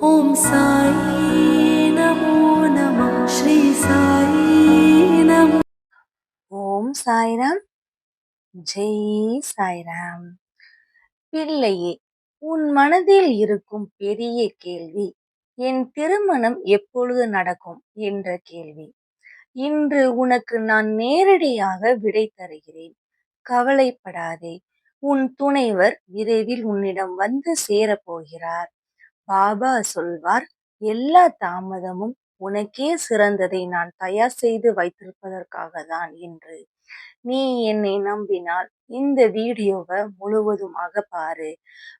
ஓம் சாயி நமோ நம ஸ்ரீ சாயி நமோ ஓம் சாய்ராம் ஜெய் சாய்ராம் பிள்ளையே உன் மனதில் இருக்கும் பெரிய கேள்வி என் திருமணம் எப்பொழுது நடக்கும் என்ற கேள்வி. இன்று உனக்கு நான் நேரடியாக விடை தருகிறேன். கவலைப்படாதே உன் துணைவர் விரைவில் உன்னிடம் வந்து சேரப்போகிறார். பாபா சொல்வார் எல்லா தாமதமும் உனக்கே சிறந்ததை நான் தயார் செய்து வைத்திருப்பதற்காக தான் என்று நீ என்னை நம்பினால் இந்த வீடியோவை முழுவதுமாக பாரு.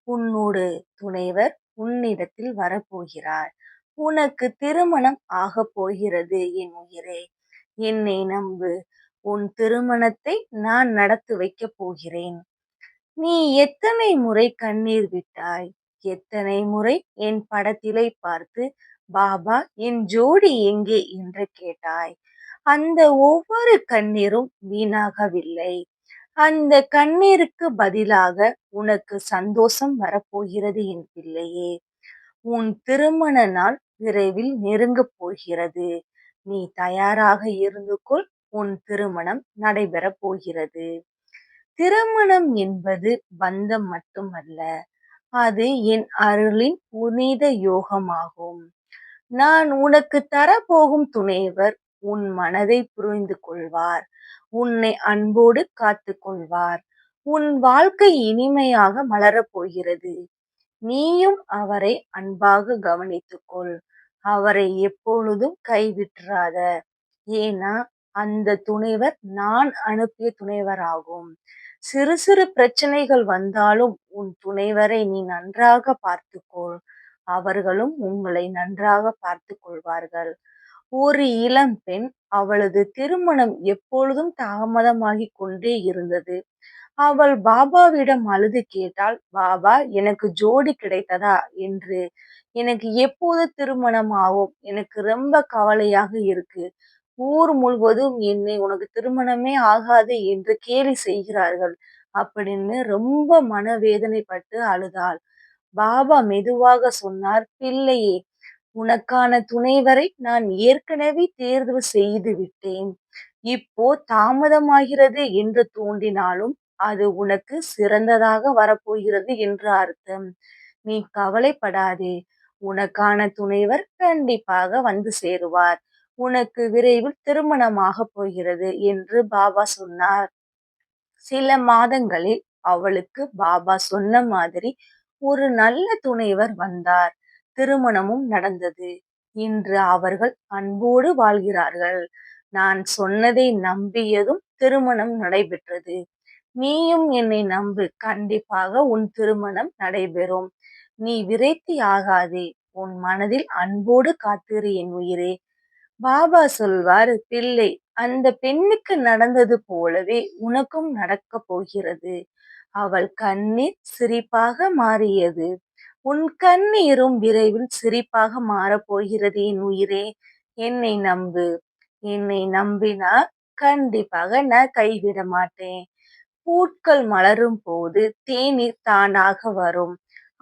உன்னோடு துணைவர் உன்னிடத்தில் வரப்போகிறார். உனக்கு திருமணம் ஆக போகிறது என் உயிரே. என்னை நம்பு. உன் திருமணத்தை நான் நடத்தி வைக்கப் போகிறேன். நீ எத்தனை முறை கண்ணீர் விட்டாய்? எத்தனை முறை என் படத்திலை பார்த்து பாபா என் ஜோடி எங்கே என்று கேட்டாய். அந்த ஒவ்வொரு கண்ணீரும் வீணாகவில்லை. அந்த கண்ணீருக்கு பதிலாக உனக்கு சந்தோஷம் வரப்போகிறது என் பிள்ளையே. உன் திருமண நாள் விரைவில் நெருங்கப் போகிறது. நீ தயாராக இருந்து கொள் உன் திருமணம் நடைபெறப் போகிறது. திருமணம் என்பது பந்தம் மட்டுமல்ல அது என் அருளின் புனித யோகமாகும். நான் உனக்கு தரப்போகும் துணைவர் உன் மனதை புரிந்து கொள்வார். உன்னை அன்போடு காத்து கொள்வார். உன் வாழ்க்கை இனிமையாக மலரப் போகிறது. நீயும் அவரை அன்பாக கவனித்துக்கொள் அவரை எப்பொழுதும் கைவிட்டுறாத. ஏன்னா அந்த துணைவர் நான் அனுப்பிய துணைவராகும். சிறு சிறு பிரச்சனைகள் வந்தாலும் உன் துணைவரை நீ நன்றாக பார்த்துக்கொள். அவர்களும் உங்களை நன்றாக பார்த்து கொள்வார்கள் ஒரு இளம் பெண் அவளது திருமணம் எப்பொழுதும் தாமதமாகிக் கொண்டே இருந்தது. அவள் பாபாவிடம் அழுது கேட்டால் பாபா எனக்கு ஜோடி கிடைத்ததா என்று. எனக்கு எப்போது திருமணம் ஆகும் எனக்கு ரொம்ப கவலையாக இருக்கு. ஊர் முழுவதும் என்னை உனக்கு திருமணமே ஆகாது என்று கேலி செய்கிறார்கள். அப்படின்னு ரொம்ப மனவேதனைப்பட்டு அழுதாள். பாபா மெதுவாக சொன்னார் பிள்ளையே உனக்கான துணைவரை நான் ஏற்கனவே தேர்வு செய்து விட்டேன். இப்போ தாமதமாகிறது என்று தோன்றினாலும் அது உனக்கு சிறந்ததாக வரப்போகிறது என்று அர்த்தம். நீ கவலைப்படாதே உனக்கான துணைவர் கண்டிப்பாக வந்து சேருவார். உனக்கு விரைவில் திருமணமாக போகிறது என்று பாபா சொன்னார். சில மாதங்களில் அவளுக்கு பாபா சொன்ன மாதிரி ஒரு நல்ல துணைவர் வந்தார். திருமணமும் நடந்தது. இன்று அவர்கள் அன்போடு வாழ்கிறார்கள். நான் சொன்னதை நம்பியதும் திருமணம் நடைபெற்றது. நீயும் என்னை நம்பு. கண்டிப்பாக உன் திருமணம் நடைபெறும். நீ விரைத்தி ஆகாதே. உன் மனதில் அன்போடு காத்திரு என் உயிரே. பாபா சொல்வார் பிள்ளை அந்த பெண்ணுக்கு நடந்தது போலவே உனக்கும் நடக்க போகிறது. அவள் கண்ணீர் சிரிப்பாக மாறியது. உன் கண்ணீரும் விரைவில் சிரிப்பாக மாறப்போகிறது என் உயிரே. என்னை நம்பு. என்னை நம்பினா கண்டிப்பாக நான் கைவிட மாட்டேன். பூட்கள் மலரும் போது தேநீர் தானாக வரும்.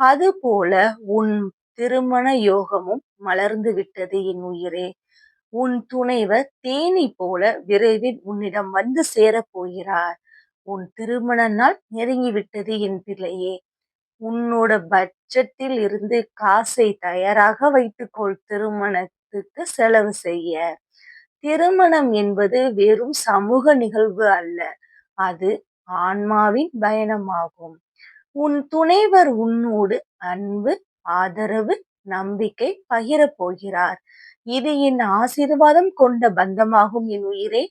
அதுபோல உன் திருமண யோகமும் மலர்ந்து விட்டது என் உயிரே. உன் துணைவர் தேனி போல விரைவில் உன்னிடம் வந்து சேரப் போகிறார். உன் திருமண நாள் நெருங்கிவிட்டது என் பிள்ளையே. உன்னோட பட்ஜெட்டில் இருந்து காசை தயாராக வைத்துக்கொள் திருமணத்துக்கு செலவு செய்ய. திருமணம் என்பது வெறும் சமூக நிகழ்வு அல்ல. அது ஆன்மாவின் பயணமாகும். உன் துணைவர் உன்னோடு அன்பு ஆதரவு நம்பிக்கை பகிரப் போகிறார். இது என் ஆசீர்வாதம் கொண்ட பந்தமாகும் என் உயிரே.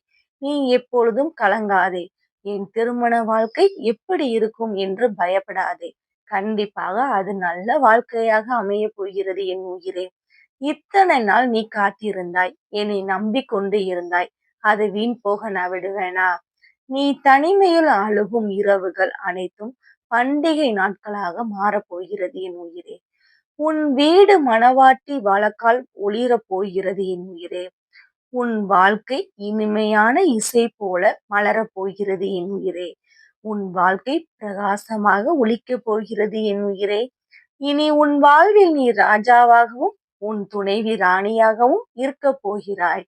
நீ எப்பொழுதும் கலங்காதே. என் திருமண வாழ்க்கை எப்படி இருக்கும் என்று பயப்படாதே. கண்டிப்பாக அது நல்ல வாழ்க்கையாக அமைய போகிறது என் உயிரே. இத்தனை நாள் நீ காத்திருந்தாய். என்னை நம்பிக்கொண்டு இருந்தாய். அதை வீண் போக நான் விடுவேனா? நீ தனிமையில் அழுகும் இரவுகள் அனைத்தும் பண்டிகை நாட்களாக மாறப்போகிறது என் உயிரே. உன் வீடு மணவாட்டி வழக்கால் ஒளிரப் போகிறது என் உயிரே. உன் வாழ்க்கை இனிமையான இசை போல மலரப் போகிறது என் உயிரே. உன் வாழ்க்கை பிரகாசமாக ஒழிக்கப் போகிறது என் உயிரே. இனி உன் வாழ்வில் நீ ராஜாவாகவும் உன் துணைவி ராணியாகவும் இருக்க போகிறாய்.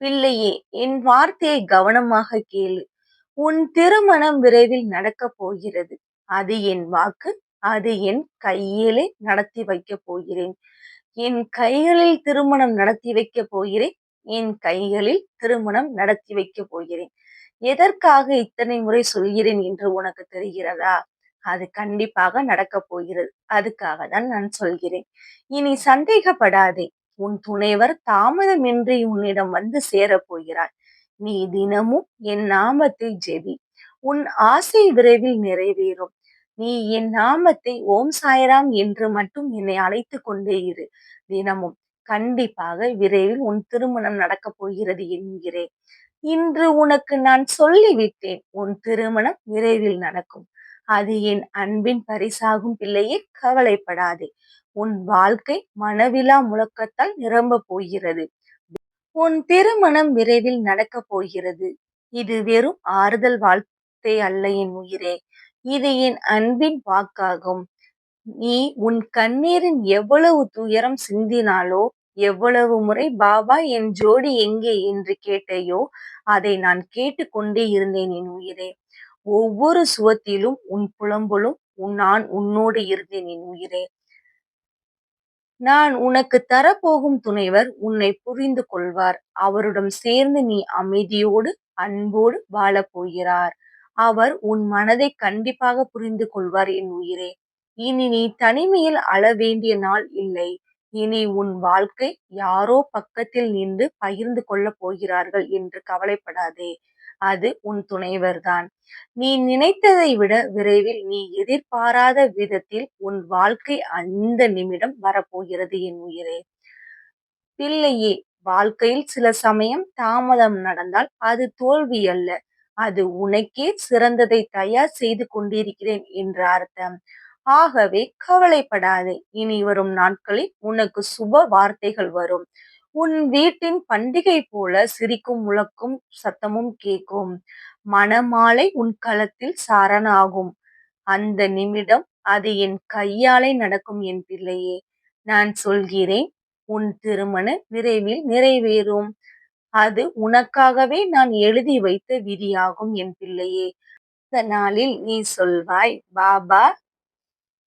பிள்ளையே என் வார்த்தையை கவனமாக கேளு. உன் திருமணம் விரைவில் நடக்கப் போகிறது. அது என் வாக்கு அது என் கையிலே நடத்தி வைக்கப் போகிறேன். என் கைகளில் திருமணம் நடத்தி வைக்கப் போகிறேன். என் கைகளில் திருமணம் நடத்தி வைக்கப் போகிறேன். எதற்காக இத்தனை முறை சொல்கிறேன் என்று உனக்கு தெரிகிறதா? அது கண்டிப்பாக நடக்கப் போகிறது. அதுக்காக தான் நான் சொல்கிறேன். இனி சந்தேகப்படாதே. உன் துணைவர் தாமதமின்றி உன்னிடம் வந்து சேரப்போகிறார் நீ தினமும் என் நாமத்தை ஜெபி. உன் ஆசை விரைவில் நிறைவேறும். நீ என் நாமத்தை ஓம் சாய்ராம் என்று மட்டும் என்னை அழைத்து கொண்டே இரு. தினமும் கண்டிப்பாக விரைவில் உன் திருமணம் நடக்கப் போகிறது என்கிறேன். இன்று உனக்கு நான் சொல்லிவிட்டேன் உன் திருமணம் விரைவில் நடக்கும். அது என் அன்பின் பரிசாகும் பிள்ளையே கவலைப்படாதே. உன் வாழ்க்கை மனவிழா முழக்கத்தால் நிரம்ப போகிறது. உன் திருமணம் விரைவில் நடக்கப் போகிறது. இது வெறும் ஆறுதல் வாழ்த்தை அல்ல என் உயிரே. இது என் அன்பின் வாக்காகும். நீ உன் கண்ணீரின் எவ்வளவு துயரம் சிந்தினாலோ எவ்வளவு முறை பாபா என் ஜோடி எங்கே என்று கேட்டையோ அதை நான் கேட்டுக்கொண்டே இருந்தேன் என் உயிரே. ஒவ்வொரு சுவத்திலும் உன் புலம்பலும் உன் நான் உன்னோடு இருந்தேன் என் உயிரே. நான் உனக்கு தரப்போகும் துணைவர் உன்னை புரிந்து கொள்வார். அவருடன் சேர்ந்து நீ அமைதியோடு அன்போடு வாழப் போகிறார். அவர் உன் மனதை கண்டிப்பாக புரிந்து கொள்வார் என் உயிரே. இனி நீ தனிமையில் அழ வேண்டிய நாள் இல்லை. இனி உன் வாழ்க்கை யாரோ பக்கத்தில் நின்று பகிர்ந்து கொள்ளப் போகிறார்கள் என்று கவலைப்படாதே. அது உன் துணைவர்தான். நீ நினைத்ததை விட விரைவில் நீ எதிர்பாராத விதத்தில் உன் வாழ்க்கை அந்த நிமிடம் வரப்போகிறது என் உயிரே. பிள்ளையே வாழ்க்கையில் சில சமயம் தாமதம் நடந்தால் அது தோல்வி அல்ல அது உனக்கே சிறந்ததை தயார் செய்து கொண்டிருக்கிறேன் என்ற அர்த்தம். ஆகவே கவலைப்படாதே இனி வரும் நாட்களில் உனக்கு சுப வார்த்தைகள் வரும். உன் வீட்டின் பண்டிகை போல சிரிக்கும் முழக்கும் சத்தமும் கேட்கும். மணமாலை உன் களத்தில் சரணாகும் அந்த நிமிடம் அது என் கையாலே நடக்கும் என் பிள்ளையே. நான் சொல்கிறேன் உன் திருமண விரைவில் நிறைவேறும். அது உனக்காகவே நான் எழுதி வைத்த விதியாகும் என் பிள்ளையே. அந்த நாளில் நீ சொல்வாய் பாபா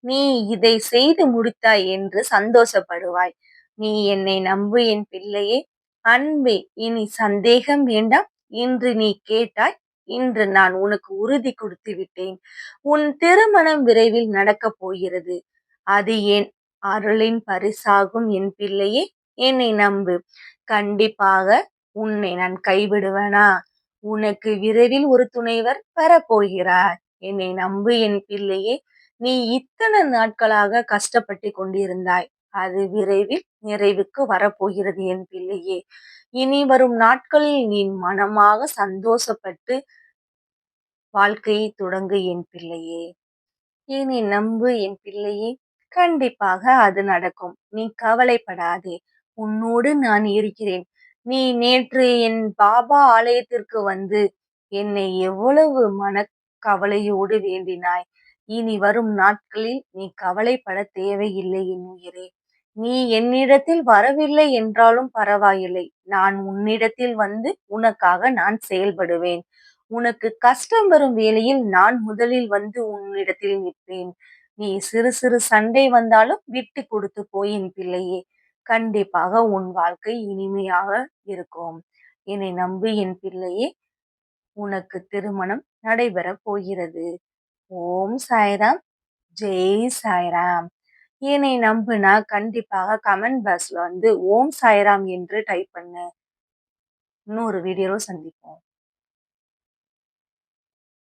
நீ இதை செய்து முடித்தாய் என்று சந்தோஷப்படுவாய். நீ என்னை நம்பு என் பிள்ளையே. அன்பே இனி சந்தேகம் வேண்டாம். இன்று நீ கேட்டாய் இன்று நான் உனக்கு உறுதி கொடுத்து விட்டேன். உன் திருமணம் விரைவில் நடக்கப் போகிறது. அது என் அருளின் பரிசாகும் என் பிள்ளையே. என்னை நம்பு. கண்டிப்பாக உன்னை நான் கைவிடுவேனா? உனக்கு விரைவில் ஒரு துணைவர் வரப்போகிறார். என்னை நம்பு என் பிள்ளையே. நீ இத்தனை நாட்களாக கஷ்டப்பட்டு கொண்டிருந்தாய். அது விரைவில் நிறைவுக்கு வரப்போகிறது என் பிள்ளையே. இனி வரும் நாட்களில் நீ மனமாக சந்தோஷப்பட்டு வாழ்க்கையை தொடங்கு என் பிள்ளையே. இனி நம்பு என் பிள்ளையே. கண்டிப்பாக அது நடக்கும். நீ கவலைப்படாதே. உன்னோடு நான் இருக்கிறேன். நீ நேற்று என் பாபா ஆலயத்திற்கு வந்து என்னை எவ்வளவு மன கவலையோடு வேண்டினாய். இனி வரும் நாட்களில் நீ கவலைப்பட தேவையில்லை என் உயிரே. நீ என்னிடத்தில் வரவில்லை என்றாலும் பரவாயில்லை. நான் உன்னிடத்தில் வந்து உனக்காக நான் செயல்படுவேன். உனக்கு கஷ்டம் வரும் வேளையில் நான் முதலில் வந்து உன்னிடத்தில் நிற்பேன். நீ சிறு சிறு சண்டை வந்தாலும் விட்டு கொடுத்து போய் என் பிள்ளையே. கண்டிப்பாக உன் வாழ்க்கை இனிமையாக இருக்கும். என்னை நம்பி என் பிள்ளையே உனக்கு திருமணம் நடைபெற போகிறது. ஓம் சாய்ராம். ஜெய் சாய்ராம். என்னை நம்புனா கண்டிப்பாக கமெண்ட் பாக்ஸ்ல வந்து ஓம் சாய்ராம் என்று டைப் பண்ணு. இன்னொரு வீடியோவில் சந்திப்போம்.